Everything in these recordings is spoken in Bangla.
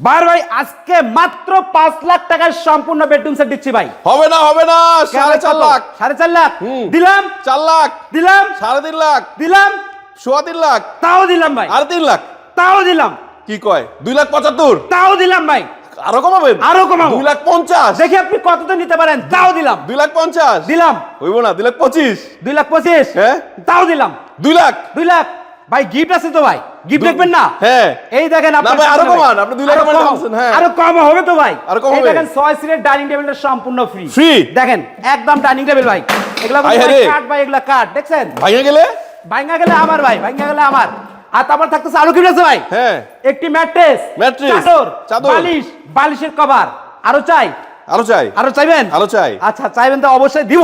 বার ভাই আজকে মাত্র পাঁচ লাখ টাকার সম্পূর্ণ বেডরুম সেট দিচ্ছি ভাই। হবে না হবে না সাড়ে চার লাখ। সাড়ে চার লাখ। দিলাম। চার লাখ। দিলাম। সাড়ে তিন লাখ। দিলাম। সোয়া তিন লাখ। তাও দিলাম ভাই। আর তিন লাখ। তাও দিলাম। কি কয়? দুই লাখ পঁচাত্তর। তাও দিলাম ভাই। আরও কমাবেন? আরও কমাবো। দুই লাখ পঞ্চাশ। দেখি আপনি কতটা নিতে পারেন। তাও দিলাম। দুই লাখ পঞ্চাশ। দিলাম। হইব না দুই লাখ পঁচিশ। দুই লাখ পঁচিশ। হ্যাঁ? তাও দিলাম। দুই লাখ। দুই লাখ। ভাই গিফট আছে তো ভাই। গিফট দেখবেন না? হ্যাঁ। এই দেখেন আপনার আরও কমান, আপনি দুই লাখ কমান কম। হ্যাঁ। আরও কম হবে তো ভাই। আরও কম হবে। দেখেন সিটের ডাইনিং টেবিলটা সম্পূর্ণ ফ্রি Free? দেখেন একদম ডাইনিং টেবিল ভাই। এগুলা আয় হায় ভাই? এগুলা কাঠ দেখছেন? ভাঙে গেলে? ভাঙ্গা গেলে আমার ভাই ভাঙ্গা গেলে আমার। আর তারপর থাকতেছে আরও কি আছে ভাই। হ্যাঁ। একটি ম্যাট্রেস চাদর চাদর। বালিশ বালিশের কভার আরও চাই? আরও চাই। আরও চাইবেন? আরও চাই। আচ্ছা চাইবেন তো অবশ্যই দিব।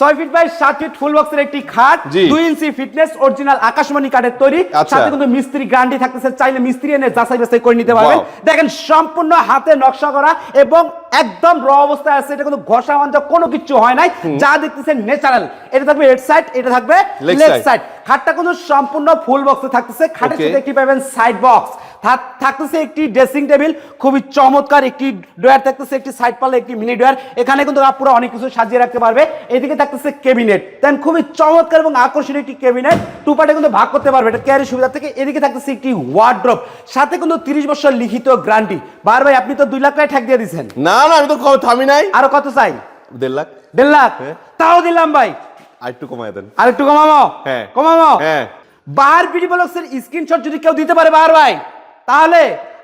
ছয় ফিট বাই সাত ফিট ফুল বক্সের একটি খাট দুই ইঞ্চি ফিটনেস অরিজিনাল আকাশমণি কাঠের তৈরি। আচ্ছা। সাথে কিন্তু মিস্ত্রি গ্যারান্টি থাকতেছে চাইলে মিস্ত্রি এনে যাচাই বাছাই করে নিতে পারবেন। দেখেন সম্পূর্ণ হাতে নকশা করা এবং একদম র অবস্থায় আছে এটা কিন্তু ঘষা মাঞ্জা কোনো কিছু হয় নাই। যা দেখতেছেন ন্যাচারাল এটা থাকবে হেড সাইড এটা থাকবে লেগ সাইড খাটটা কিন্তু সম্পূর্ণ ফুল বক্সে থাকতেছে। খাটের সাথে একটি পাবেন? সাইড বক্স থাকতেছে একটি ড্রেসিং টেবিল খুবই চমৎকার একটি ড্রয়ার থাকতেছে একটি সাইড পাল্লা একটি মিনি ড্রয়ার। এখানে কিন্তু পুরো অনেক কিছু সাজিয়ে রাখতে পারবে। এদিকে থাকতেছে কেবিনেট দেন খুবই চমৎকার এবং আকর্ষণীয় একটি কেবিনেট টু পার্টে কিন্তু ভাগ করতে পারবে এটা ক্যারি সুবিধা থেকে। এদিকে থাকতেছে একটি ওয়ার্ড্রপ সাথে কিন্তু তিরিশ বছর লিখিত গ্যারান্টি বার ভাই আপনি তো দুই লাখ টাকা ঠেক দিয়ে দিচ্ছেন না না আমি তো থামি নাই। আরও কত চাই? দেড় লাখ। দেড় লাখ? হ্যাঁ। তাও দিলাম ভাই। আরেকটু কমায় দেন। আরেকটু কমাবো হ্যাঁ। কমাবো হ্যাঁ। বার বিডি ব্লকসের স্ক্রিনশট যদি কেউ দিতে পারে বার ভাই। তাহলে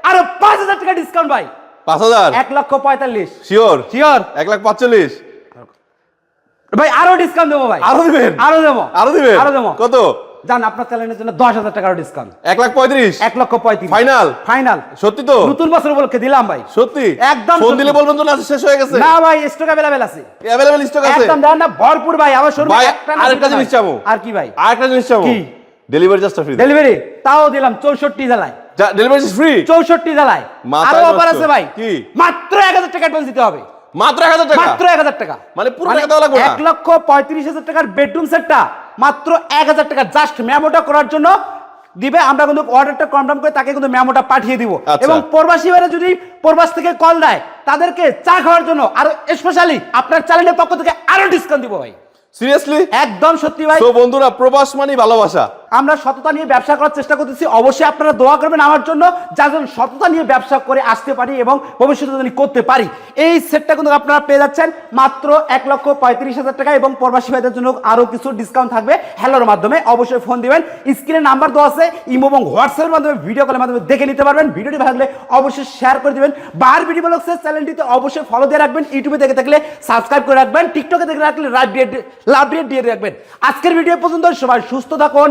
আরও পাঁচ হাজার টাকা ডিসকাউন্ট ভাই। পাঁচ হাজার? এক লক্ষ পঁয়তাল্লিশ। শিওর শিওর এক লাখ পাঁচচল্লিশ ভাই আরও ডিসকাউন্ট দেবো ভাই। আরও দিবেন? আরও দেবো। আরও দিবেন? আরও দেবো। কত? জান আপনার চ্যানেলের জন্য দশ হাজার টাকার ডিসকাউন্ট এক লাখ পঁয়ত্রিশ। এক লক্ষ পঁয়ত্রিশ। ফাইনাল ফাইনাল সত্যি তো? নতুন বছর উপলক্ষে দিলাম ভাই। সত্যি? একদম ফোন দিলে বলবেন তো না শেষ হয়ে গেছে। না ভাই স্টক আছে। অ্যাভেলেবল স্টক আছে। একদম দেন না ভরপুর ভাই আমার শোরুমে একটা আরেকটা জিনিস। চাবো। আর কি ভাই? আর একটা জিনিস চাবো। কি? ডেলিভারি চার্জটা ফ্রি ডেলিভারি তাও দিলাম চৌষট্টি জেলায় ডেলিভারি ফ্রি চৌষট্টি জেলায় আরও অফার আছে ভাই। কি? মাত্র এক হাজার টাকা অ্যাডভান্স দিতে হবে। মাত্র এক হাজার টাকা? মাত্র এক হাজার টাকা। মানে পুরো টাকা দেওয়া লাগবে না? এক লক্ষ পঁয়ত্রিশ হাজার টাকার বেডরুম সেটটা মাত্র এক হাজার টাকা জাস্ট মেমোটা করার জন্য দিবে। আমরা কিন্তু অর্ডারটা কনফার্ম করে তাকে কিন্তু মেমোটা পাঠিয়ে দিব। আচ্ছা। এবং প্রবাসী ভাইরা যদি প্রবাস থেকে কল দেয় তাদেরকে চা খাওয়ার জন্য আরও স্পেশালি আপনার চ্যানেলের পক্ষ থেকে আরও ডিসকাউন্ট দিব ভাই। সিরিয়াসলি একদম সত্যি ভাই। তো বন্ধুরা প্রবাস মানে ভালোবাসা। আমরা সততা নিয়ে ব্যবসা করার চেষ্টা করতেছি। অবশ্যই আপনারা দোয়া করবেন আমার জন্য যার সততা নিয়ে ব্যবসা করে আসতে পারি এবং ভবিষ্যতে যদি করতে পারি। এই সেটটা কিন্তু আপনারা পেয়ে যাচ্ছেন মাত্র এক লক্ষ পঁয়ত্রিশ হাজার টাকা এবং প্রবাসী ভাইদের জন্য আরও কিছু ডিসকাউন্ট থাকবে হ্যালোর মাধ্যমে। অবশ্যই ফোন দিবেন। স্ক্রিনে নাম্বার দেওয়া আছে, ইমো এবং হোয়াটসঅ্যাপের মাধ্যমে ভিডিও কলের মাধ্যমে দেখে নিতে পারবেন। ভিডিওটি ভালো লাগলে অবশ্যই শেয়ার করে দিবেন। বার ভিডিও ব্লগসের চ্যানেলটিতে অবশ্যই ফলো দিয়ে রাখবেন। ইউটিউবে দেখে থাকলে সাবস্ক্রাইব করে রাখবেন। টিকটকে দেখে রাখলে লাভ দিয়ে রাখবেন। আজকের ভিডিও পর্যন্ত সবাই সুস্থ থাকুন